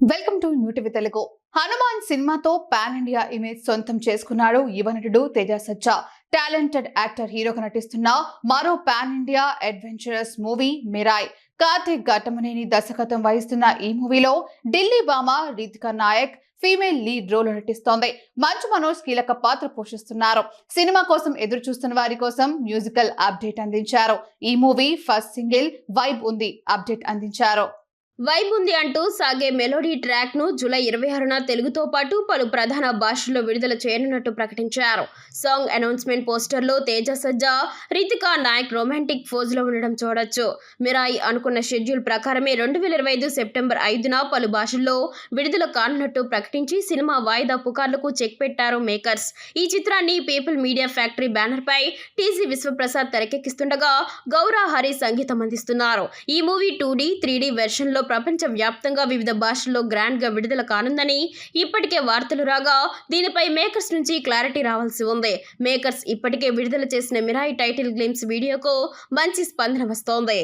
Welcome to new TV Telugu. Hanuman సినిమాతో pan India image సొంతం చేసుకున్నాడు యువ నటుడు తేజ సజ్జా. టాలెంటెడ్ యాక్టర్ హీరోగా నటిస్తున్న మరో pan India adventurous movie Mirai. Karthik Ghattamaneni దర్శకత్వం వహిస్తున్న ఈ మూవీలో ఢిల్లీ బామ Ritika Nayak female lead role నటిస్తోంది. మంచు మనోజ్ కీలక పాత్ర పోషిస్తున్నారు. సినిమా కోసం ఎదురు చూస్తున్న వారి కోసం మ్యూజికల్ అప్డేట్ అందించారు. ఈ మూవీ ఫస్ట్ సింగిల్ వైబ్ ఉంది అప్డేట్ అందించారు. వైబ్ ఉంది అంటూ సాగే మెలోడీ ట్రాక్ను జూలై ఇరవై ఆరున తెలుగుతో పాటు పలు ప్రధాన భాషల్లో విడుదల చేయనున్నట్టు ప్రకటించారు. సాంగ్ అనౌన్స్మెంట్ పోస్టర్లో తేజ సజ్జా రితికా నాయక్ రొమాంటిక్ ఫోజ్లో ఉండడం చూడొచ్చు. మిరాయి అనుకున్న షెడ్యూల్ ప్రకారమే రెండు వేల ఇరవై ఐదు సెప్టెంబర్ ఐదున పలు భాషల్లో విడుదల కానున్నట్టు ప్రకటించి సినిమా వాయిదా పుకార్లకు చెక్ పెట్టారు మేకర్స్. ఈ చిత్రాన్ని పీపుల్ మీడియా ఫ్యాక్టరీ బ్యానర్పై టీజీ విశ్వప్రసాద్ తెరకెక్కిస్తుండగా గౌరా హరి సంగీతం అందిస్తున్నారు. ఈ movie two D three D వెర్షన్లో ప్రపంచ వ్యాప్తంగా వివిధ భాషల్లో గ్రాండ్గా విడుదల కానుందని ఇప్పటికే వార్తలు రాగా దీనిపై మేకర్స్ నుంచి క్లారిటీ రావాల్సి ఉంది. మేకర్స్ ఇప్పటికే విడుదల చేసిన మిరాయి టైటిల్ గ్లిమ్స్ వీడియోకు మంచి స్పందన వస్తోంది.